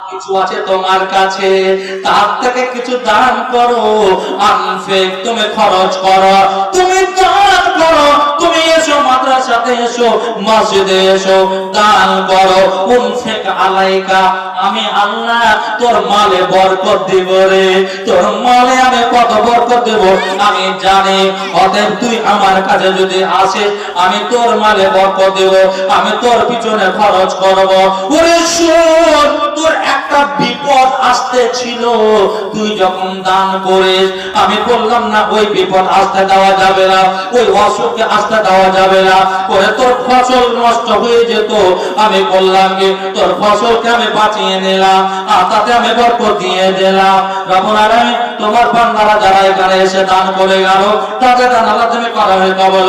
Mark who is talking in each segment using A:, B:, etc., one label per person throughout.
A: কিছু আছে তোমার কাছে, তার থেকে কিছু দান করো। আনফে তুমি খরচ করো, তুমি দান করো। মাদ্রাসাতে এসো, মসজিদে এসো দান করো উনফেক আলাইকা, আমি আল্লাহ, তোর মালে বরকত দিব রে। তোর মালে আমি কত বরকত দেব, আমি জানি, অতএব তুই আমার কাছে যদি আসিস, আমি তোর মালে বরকত দেব, আমি তোর পিছনে খরচ করব। ওরে শোন, তোর একটা বিপদ আসতে ছিল তুই যখন দান করিস, আমি বললাম না, ওই বিপদ আসতে দেওয়া যাবে না, ওই অসুখকে আসতে দেওয়া যাবে না করে তোর ফসল নষ্ট হয়ে যেত। আমি বললাম কি, তোর ফসলকে আমি বাঁচিয়ে নিলাম, আর তাতে আমি বরকত দিয়ে দিলাম। আলামিন তোমার বান্দারা যারা এখানে এসে দান করে গেল, তাদের দান আল্লাহ তুমি করা হয়ে কবল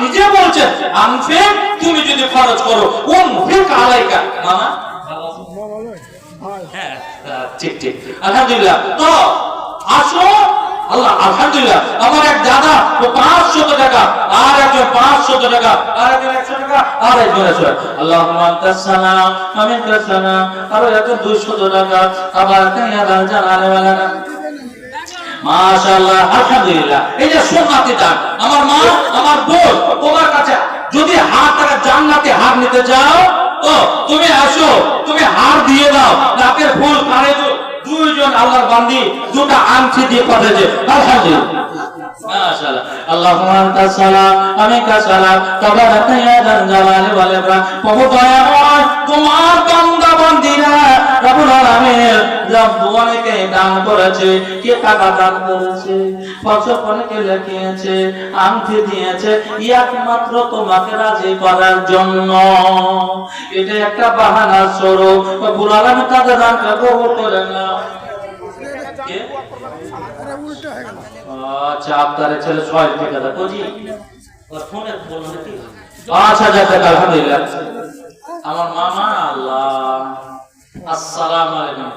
A: নিজে বলছেন আনফে, তুমি যদি খরচ করো ফিক আলাইকা। মামা? হ্যাঁ তো আমার টাকা, আর একজন পাঁচশত টাকা একজন একশো টাকা, আর একজন একশো আল্লাহ টাকা, আবার মাশাআল্লাহ, আলহামদুলিল্লাহ। এই যে সোনাতে দান আমার মা, আমার বোন, তোমার কাছে যদি হাত টাকা জান্নাতে হার নিতে যাও ও, তুমি আসো, তুমি হার দিয়ে দাও। নাকের ফুল কানে দুইজন আল্লাহর বান্দি দুটা আংটি দিয়ে পাঠাচ্ছে আলহামদুলিল্লাহ। তোমার বান্দা বান্দিরা রব্বুল আলামিন একমাত্র তোমাকে রাজি করার জন্য। এটা একটা স্বরূপ। আলামিন তাদের কবুল করে কে? আচ্ছা আপনার ছেলে ছয় দেখো জি পাঁচ হাজার টাকা আমার মামা, আল্লাহ। আসসালাম আলাইকুম।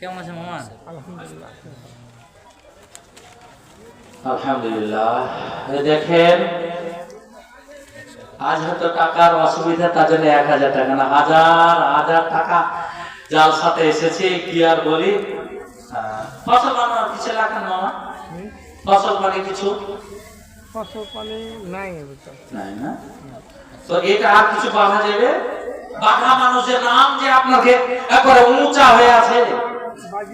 B: কেমন আছে মামা?
A: আলহামদুলিল্লাহ। দেখেন আজ হয়তো টাকার অসুবিধা তার জন্য এক হাজার টাকা না হাজার হাজার টাকা জাল সাথে এসেছে কি আর বলি। ফসল বানানোর কিছু লাগান মামা? ফসল মানে কিছু?
C: ফসল পানি নাই
A: নাই না? তো এটা আর কিছু বাধা যাবে বাধা মানুষের নাম যে আপনাকে একবারে উঁচা হয়ে আছে।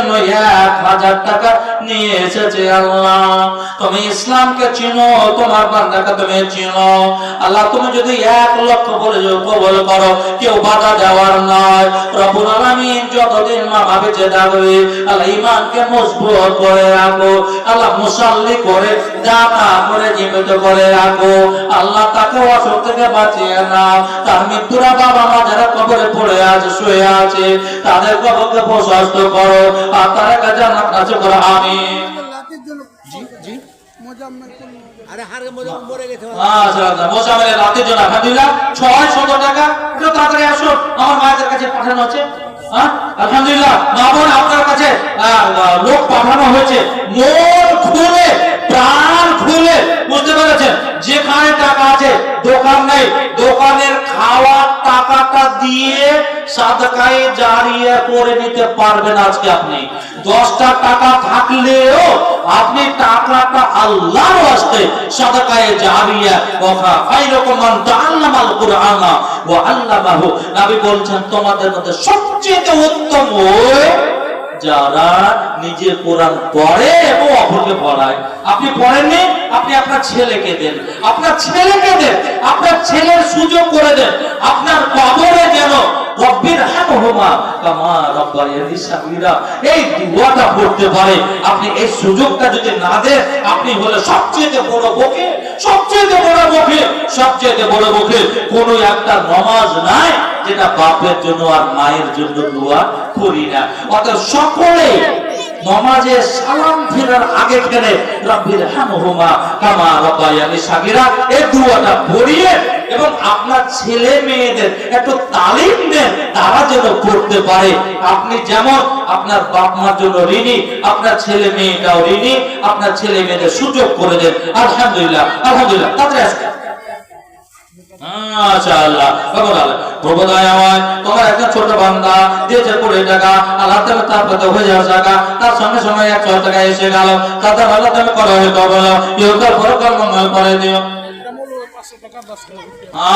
A: জন্য এক হাজার টাকা নিয়ে এসেছে আল্লাহ। তুমি ইসলামকে চিনো, তোমার বান্দাকে তুমি চিনো। আল্লাহ, তুমি যদি এক লক্ষ বলে কবল করো, কেউ বাধা দেওয়ার নয়। রব্বুল আলামিন যতদিন মা বেঁচে থাকবে, আল্লাহ ইমানকে মজবুত করে রাখো। আল্লাহ মুসাল্লি করে, দাতা করে, জীবিত করে রাখো। আল্লাহ তাকে অসুখ থেকে বাঁচিয়ে নাও। তার মৃত্যুরা বাবা মা যারা কবরে পড়ে আছে, শুয়ে আছে, তাদের কবরকে প্রশস্ত করো।
D: মরে মরে
A: আলহামদুলিল্লাহ 600 টাকা একটু তাড়াতাড়ি আসুন আমার কাছে পাঠানো আছে আপনার কাছে লোক পাঠানো হয়েছে। খুলে বুঝতে পেরেছেন, যেখানে টাকা আছে, দোকান নেই। দোকানের খাওয়ার টাকাটা দিয়ে সাদকায়ে জারিয়া করে নিতে পারবেন আজকে আপনি। দশটা টাকা থাকলেও আপনি টাকাটা আল্লাহর ওয়াস্তে সাদাকায়ে জারিয়া ওয়া খায়রুকুম মান তাআল্লামাল কুরআনা ওয়া আল্লামাহু। নবী বলছেন, তোমাদের মধ্যে সবচেয়ে উত্তম ওই যারা নিজে কোরআন পড়ে এবং অপরকে পড়ায়। আপনি পড়েননি? আপনি আপনার ছেলেকে দেন। আপনার ছেলেকে দেন। আপনার ছেলের সুযোগ করে দেন। আপনার কবরে যেন এই দুয়াটা পড়তে পারে। আপনি এই সুযোগটা যদি না দেন, আপনি হলে সবচেয়ে বড় বকে সবচেয়ে বড় বকে সবচেয়ে বড় বকে কোন একটা নমাজ নাই যেটা বাপের জন্য আর মায়ের জন্য দোয়া করি না। অর্থাৎ সকলে নমাজে সালাম ফেরার আগে খেলে রব্বির হামহুমা কামা রব্বায়ানি সাগীরা এই পড়িয়ে এবং আপনার ছেলে মেয়েদের একটু তালিম দেন, তারা যেন করতে পারে। আপনি যেমন আপনার বাপ মার জন্য ঋণী, আপনার ছেলে মেয়েটাও ঋণী, আপনার ছেলে মেয়েদের সুযোগ করে দেন। আলহামদুলিল্লাহ আলহামদুলিল্লাহ। আসুন মাশাআল্লাহ প্রভু দয়াময় তোমার একটা ছোট বান্দা, দিয়েছে কুড়ি টাকা আল্লাহ তুমি তার প্রতি যাওয়ার টাকা তার সঙ্গে সঙ্গে একশো টাকা এসে গেল। তাদের আল্লাহ তুমি করো কবল ইউকার পরকাল মঙ্গল করে দিও।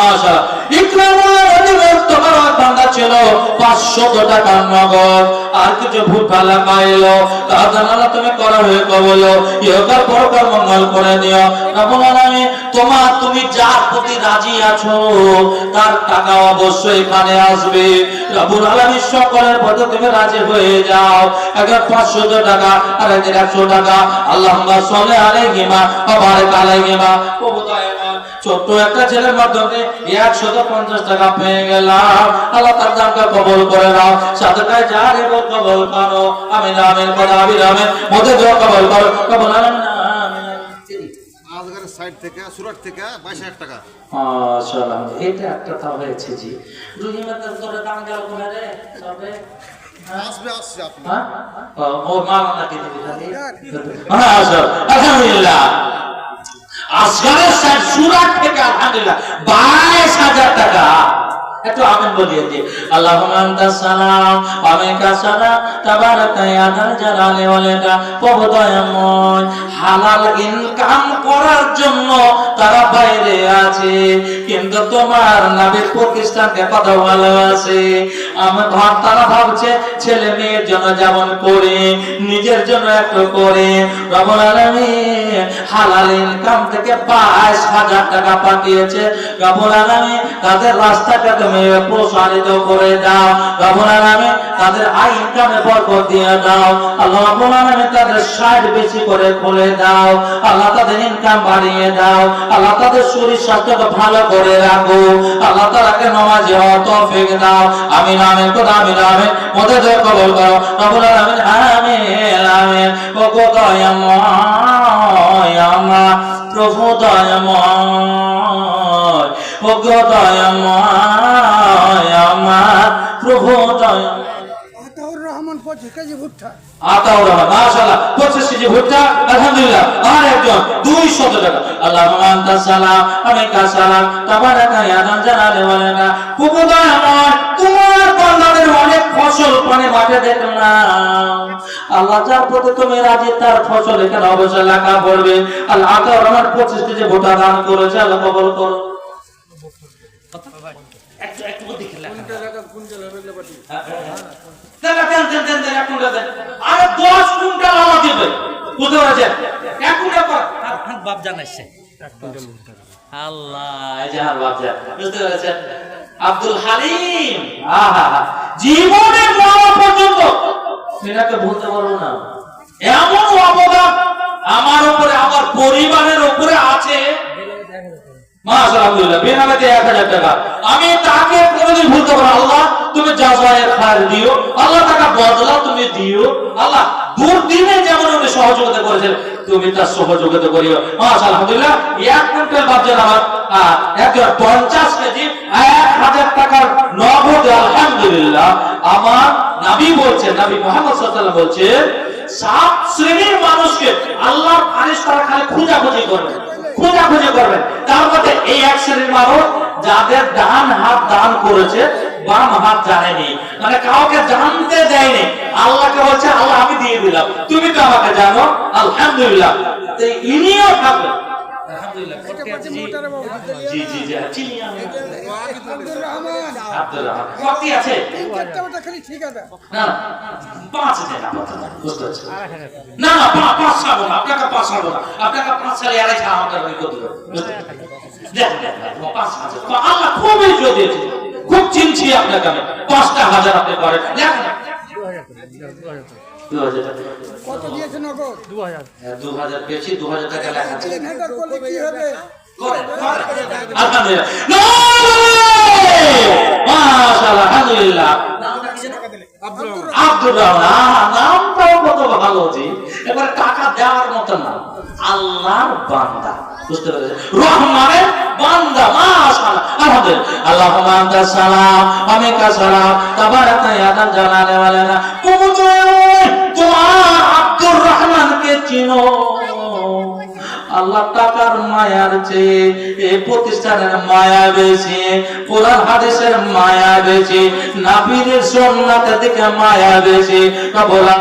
A: আশা ইকরামুল অধিবেশ তোমার এক বান্দা ছিল 500 টাকা নগদ। আর কিছু ভূত ফালা পাইলো। তার তুমি করো হয়ে কবল ইউকার পরকাল মঙ্গল করে দিও। রব্বুল আলামিন তোমার তুমি যার প্রতি রাজি আছো, তার টাকা অবশ্যই এখানে আসবে। সকলের তুমি রাজি হয়ে যাও। একজন 500 টাকা আর একজন 100 টাকা আলাইহিমা ওয়া বারিক আলাইহিমা। প্রভু দয়াময় ছোট্ট একটা ছেলের মাধ্যমে টাকা পেয়ে গেলাম। আল্লাহ তার কবল করে যার এবার কবল করো। আমি নামের কথা আমি নামের মধ্যে কবল করো। কবল
B: আজকের সাইড থেকে সুরাট থেকে বাইশ হাজার টাকা।
A: মাশাআল্লাহ এটা একটা তা হয়েছে জি। রুহিমাতে তোরে দাম গেল কোনে রে? সবে
B: আসবে আসছে আপনি।
A: হ্যাঁ? ও, ও মা নাকি দিবি খালি মাশাআল্লাহ আলহামদুলিল্লাহ। আসগারের সাইড সুরাট থেকে আলহামদুলিল্লাহ বাইশ হাজার টাকা। একটু আমিন বলিয়ে দি আল্লাহ আন্তা সালাম আমিকা সালাম তাবারাকা ইয়া জালালি ওয়াল ইকরাম প্রভু দয়াময় হালাল ইনকাম করার জন্য তারা বাইরে আছে, কিন্তু তোমার নাবির প্রতিষ্ঠানকে কত ভালোবাসে আমার ভাব তারা ভাবছে, ছেলে মেয়ের জন্য যেমন করে, নিজের জন্য একটু করে। রবুল আলামিন হালাল ইনকাম থেকে বাইশ হাজার টাকা পাঠিয়েছে। রবুল আলামিন তাদের রাস্তাটা প্রসারিত করে দাও। রবুল আলামিন তাদের বরকত দিয়ে দাও। আল্লাহ রবুল আলামিন তাদের সাইড বেশি করে খুলে দাও। আল্লাহ তাদের ইনকাম বাড়িয়ে দাও। আল্লাহ তাদের শরীর স্বাস্থ্যকে ভালো করে রাখো আল্লাহ নামাজে তৌফিক দাও। আমিন আমিন, খোদা, আমিন আমিন। মধ্যে করো। রব্বুল আলামিন, আমিন আমিন। ও প্রভু আমার প্রভু দয়াময়
C: আতাউর রহমান পঁচিশ কেজি ভুট্টা।
A: আতাউর রহমান মাশাআল্লাহ 25 কেজি ভুট্টা আলহামদুলিল্লাহ আর একজন 200 টাকা। আল্লাহুম্মা আনতা সালাম আলাইকা সালাম তাবারাকা ইয়া দাল জালালি ওয়াল ইকরাম আমার তোমার বান্দাদের অনেক ফসল পানি মাঠে দেখলাম। আল্লাহ যার প্রতি তুমি রাজি তার ফসল এখানে অবশ্যই পড়বে। আল্লাহ আতাউর রহমান 25 কেজি ভুট্টা দান করেছে আল্লাহ কবুল করো একটু একটু বুদ্ধি খেলা দেন, দেন, দেন, দেন, দেন, এক দেন। আরে দশ কুইন্টাল আমার দিবে বুঝতে পেরেছেন এক কুইন্টাল কর।
D: বাপ জানাইছে।
A: আল্লাহ এই যে আমার বাচ্চা বুঝতে পেরেছেন? আব্দুল হালিম। আহা জীবনে মরা পর্যন্ত। সেটাকে বলতে পারব না। এমন অবদান আমার উপরে আমার পরিবারের উপরে আছে মাশাআল্লাহ আলহামদুলিল্লাহ বেনামাতে এক হাজার আল্লাহ আল্লাহ আল্লাহ সহযোগিতা তুমি এক পঞ্চাশ কেজি, এক হাজার টাকার নগদ, আলহামদুলিল্লাহ। আমার নবী বলছেন নবী মোহাম্মদ বলছেন সাত শ্রেণির মানুষকে আদেশ তারা খালি খোঁজাখুঁজি করবে। খোঁজাখুঁজি করবেন। তার মধ্যে এই এক শ্রেণির মানুষ যাদের ডান হাত দান করেছে, বাম হাত জানেনি। মানে কাউকে জানতে দেয়নি। আল্লাহকে বলছে, আল্লাহ, আমি দিয়ে দিলাম। তুমি তো আমাকে জানো। আলহামদুলিল্লাহ। ইনিও থাকবেন আলহামদুলিল্লাহ
C: এটা পাচ্ছি মোটারে বাবু
A: জি জি জি চিনি
C: আব্দুর রহমান।
A: আব্দুল রহমান। কতি আছে?
C: চারটা খালি ঠিক আছে।
A: না না, পাঁচ দেন বুঝতে পারছি। না না পাঁচ ছাড়বো না আপনাকে পাঁচ ছাড়বো না। আপনাকে পাঁচ ছাড়ে আড়াই ছাড়া আমাকে ওই করতে হবে। দেখেন দেখেন, দেখেন, পাঁচ হাজার আল্লাহ খুবই জোর দিয়েছে। খুব চিনছি আপনাকে আমি। পাঁচটা হাজার আপনি করেন দেখেন দু হাজার টাকা।
C: কত দিয়েছে নগদ?
A: হ্যাঁ, দু হাজার পেয়েছি দু হাজার টাকা লেখা আছে।
C: তিন হাজার করলে কি হবে?
A: করেন, করেন। আলহামদুলিল্লাহ। না! মাশাআল্লাহ, আলহামদুলিল্লাহ। আব্দুর রহমান। নামটাও কত ভালো জি। এবার টাকা দেওয়ার মতো না। আল্লাহর বান্দা। বুঝতে পেরেছেন? রহমানের বান্দা মাশাআল্লাহ। আলহামদুলিল্লাহ। আল্লাহুম্মা আনতা সালাম ওয়া সালাম। তাবারাকা ইয়া জালালি ওয়াল চিনো আল্লাহ টাকার মায়ার চেয়ে এই প্রতিষ্ঠানের মায়া বেশি, কোরআন হাদিসের মায়া বেশি নাবিরের সোনাতের দিকে মায়া বেশি। বলা